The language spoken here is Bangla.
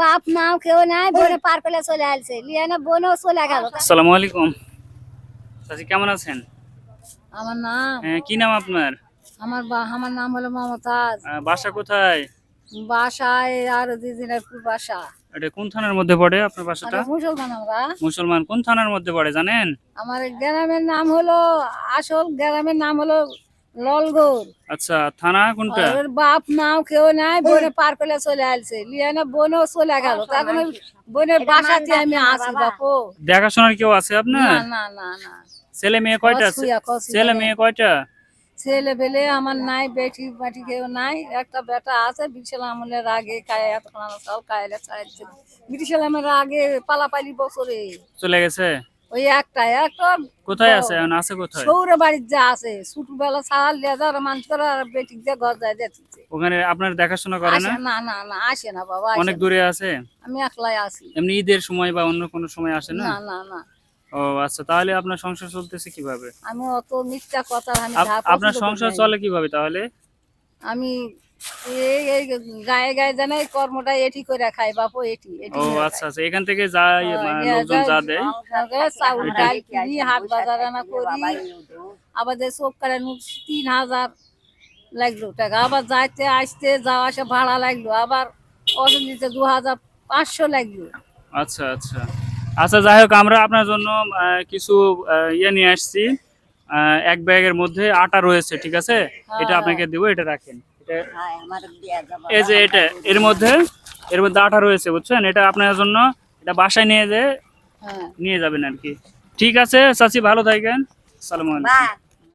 বাপ নাও কেউ নাই বনে পার করে চলে আসছে লিয়ে না বোনও চলে গেল। আসসালামু আলাইকুম। চাচি কেমন আছেন? আমার নাম? হ্যাঁ, কি নাম আপনার? আমার বা- আমার নাম হলো মমতাজ। বাসা কোথায়? বাসায় আর দিদিনারপুর বাসা। এটা কোন থানার মধ্যে পড়ে আপনার বাসাটা? মুসলমান আমরা। মুসলমান কোন থানার মধ্যে পড়ে জানেন? আমার গ্রামের নাম হলো আসল গ্রামের নাম হলো ললগোর আচ্ছা থানা কোনটা? ওর বাপ নাও কেউ নাই বনে পার করে চলে আসছে গেল। তখন ওই বোনের বাসাতে আমি আসি বাপু। দেখাশোনার কেউ আছে আপনার? না না না ছেলে মেয়ে কয়টা আছে। ছেলে মেয়ে কয়টা? ছেলে পেলে আমার নাই বেটি বাটি কেউ নাই। একটা বেটা আছে বিশাল আমলের আগে কায়ে আমার সব কায়লে ছাড়ছে বিশাল আমার আগে পালাপালি বছরে। চলে গেছে? ওই একটা একটা কোথায় আছে? এখন আছে কোথায়? সৌরে বাড়ির যা আছে ছোটবেলা ছাড় লেজার মানুষ করে আর বেটি দিয়ে ঘর যায় দেখছে ওখানে আপনার দেখাশোনা করে না? না না না আসে না বাবা অনেক দূরে আছে? আমি একলাই আছি। এমনি ঈদের সময় বা অন্য কোনো সময় আসে না? না না না। ও আচ্ছা তাহলে আপনার সংসার চলতেছে কীভাবে? আমি অত মিথ্যা কথা আমি আপনার সংসার চলে কীভাবে তাহলে? আমি এই এই গায়ে গায়ে জানে কর্মটা এটি করে খাই বাপু এটি এটি ও আচ্ছা আচ্ছা এখান থেকে যা খাই। মা- হ্যাঁ, লোকজন যা দেয়। চাউল ডাল কিনি হাট বাজার আনা করি। আবার যে চোখ কাটা তিন হাজার লাগল টাকা। আবার যাইতে আসতে যাওয়া আসা ভাড়া লাগল। আবার দিতে দু হাজার পাঁচশো লাগল। আচ্ছা আচ্ছা। আচ্ছা যাই হোক আমরা আপনার জন্য কিছু ইয়ে নিয়ে আসছি। এক ব্যাগের মধ্যে আটা রয়েছে ঠিক আছে? এটা আপনাকে দেবো এটা রাখেন। এটা এই যে এটা এর মধ্যে এর মধ্যে আটা রয়েছে বুঝছেন? এটা আপনার জন্য এটা বাসায় নিয়ে যে হ্যাঁ। নিয়ে যাবেন আর কি। ঠিক আছে চাচি ভালো থাকেন। সালাম আলাইকুম।